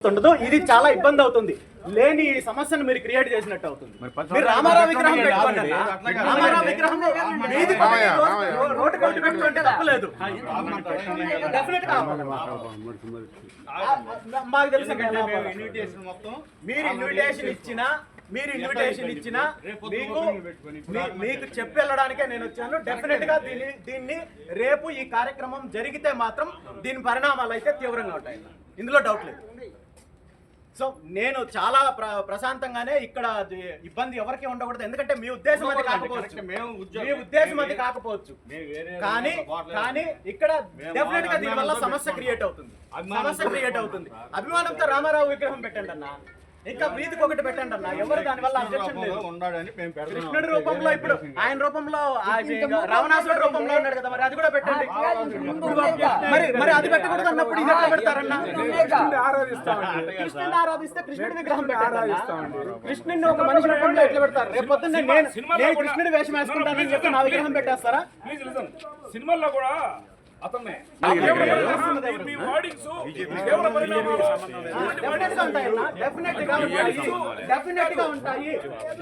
ఉండదు ఇది చాలా ఇబ్బంది అవుతుంది లేని ఈ సమస్యను మీరు క్రియేట్ చేసినట్టు అవుతుంది మీరు రామారావు విగ్రహం పెట్టుకోండి. రామారావు విగ్రహం రోడ్డు కొట్టి పెట్టుకుంటే తప్పలేదు డెఫినెట్ ఆ, మాకు తెలుసు మీరు ఇన్విటేషన్ ఇచ్చినా మీరు ఇన్విటేషన్ ఇచ్చినా మీకు మీకు చెప్పి వెళ్ళడానికే నేను వచ్చాను డెఫినెట్గా దీన్ని దీన్ని రేపు ఈ కార్యక్రమం జరిగితే మాత్రం దీని పరిణామాలు అయితే తీవ్రంగా ఉంటాయి ఇందులో డౌట్ లేదు సో నేను చాలా ప్ర- ప్రశాంతంగానే ఇక్కడ ఇబ్బంది ఎవరికి ఉండకూడదు. ఎందుకంటే మీ ఉద్దేశం అది కాకపోవచ్చు. మీ ఉద్దేశం అది కాకపోవచ్చు. కానీ కానీ ఇక్కడ డెఫినెట్గా వాళ్ళ దీని వల్ల అభిమానంతో సమస్య క్రియేట్ అవుతుంది. సమస్య క్రియేట్ అవుతుంది. అభిమానంతో రామారావు విగ్రహం పెట్టండి అన్న. ఇంకా వీధికి ఒకటి పెట్టండి అన్న. ఎవరు దాని వల్ల అబ్జెక్షన్ లేదు. రూపంలో ఉన్నాడని మేము పెడతాం. కృష్ణుడి రూపంలో ఇప్పుడు ఆయన రూపంలో ఆ ఇంకా రావణాసుడి రూపంలో ఉన్నాడు కదా మరి అది కూడా పెట్టండి. మరి మరి అది పెట్టకూడదు అన్నప్పుడు ఇది ఎట్లా పెడతారన్న? కృష్ణుడిని ఆరాధిస్తే కృష్ణుడి విగ్రహం పెట్టాలి కృష్ణుడిని ఒక మనిషి రూపంలో ఎట్లా పెడతారు? రేపు పొద్దున్న నేను నేను కృష్ణుడి వేషం వేసుకుంటానని చెప్పి నా విగ్రహం పెట్టేస్తారా? సినిమాల్లో కూడా అతన్నే. మీ వర్డింగ్స్ కేవల పరిణామాలు? డెఫినెట్గా ఉంటాయి. డెఫినెట్గా ఉంటాయి.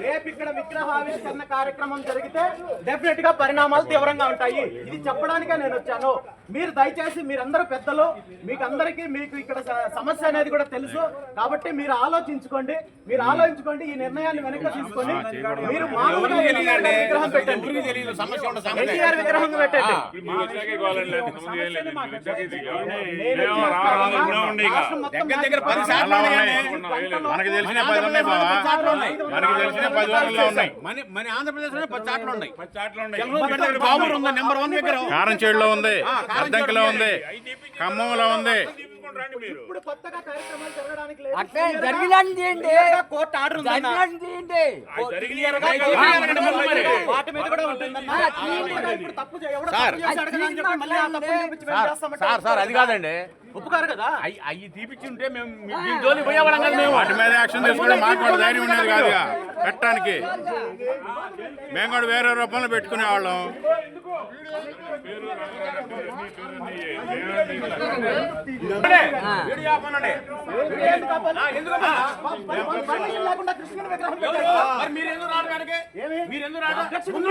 రేపు ఇక్కడ విగ్రహావిష్కరణ కార్యక్రమం జరిగితే డెఫినెట్గా పరిణామాలు తీవ్రంగా ఉంటాయి. ఇది చెప్పడానికే నేను వచ్చాను. మీరు దయచేసి మీరందరూ పెద్దలు మీకు అందరికీ మీకు ఇక్కడ సమస్య అనేది కూడా తెలుసు. కాబట్టి మీరు ఆలోచించుకోండి. మీరు ఆలోచించుకోండి. ఈ నిర్ణయాన్ని వెనక్కి తీసుకొని మీరు మామూలుగా విగ్రహం పెట్టండి. ఎన్టీఆర్ విగ్రహం పెట్టండి. మీరు వచ్చాకే కావాలండి లేదు ముందు ఏం లేదు. మీరు వచ్చాకే ఇది కావాలి. నేను మేము వచ్చిన రావాలి, తర్వాత ఉన్నాం ఉండి ఇక. రాష్ట్రం మొత్తం దగ్గర దగ్గర పది నాకు సార్లు చాలా ఉన్నాయండి. ఉన్నాయి. మనకి తెలిసిన పది ఉన్నాయి బావా. మనకి తెలిసిన పది వందలలో ఉన్నాయి. మన మన ఆంధ్రప్రదేశ్లో పది చాట్లు ఉన్నాయి. పది చాట్లు ఉన్నాయి. బాబు ఉంది అద్దంకిలో ఉంది. ఖమ్మంలో ఉంది. ఇప్పుడు కొత్తగా కార్యక్రమాలు జరగడానికి లేదు. అట్లే కోర్టు ఆర్డర్ వాటి మీద కూడా తప్పు ఎవడో సార్. తప్పు చేశాడు కదా అని చెప్పి మళ్ళీ ఆ తప్పుని చూపించి మేము చేస్తామంటే సార్ సార్ అది కాదండి. ఒప్పుకారు కదా? అవి తీపిచ్చి ఉంటే మేము దీని జోలి పోయేవాళ్ళం కదా మేము. వాటి మీద యాక్షన్ తీసుకోవడం మాకు ధైర్యం ఉండేది కాదుగా. పెట్టడానికి మేము కూడా వేరే రూపంలో పెట్టుకునే వాళ్ళం ఏం కాపాలి? మరి వాళ్ళు పర్మిషన్ లేకుండా కృష్ణుడి విగ్రహం పెట్టారు. మీరు ఎందుకు రాడు కనుక ఏమి? మీరు ఎందుకు రాడు Objection ముందు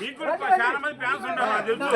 మీకు. చాలా మంది ఫ్యాన్స్ ఉంటారు తెలుసు.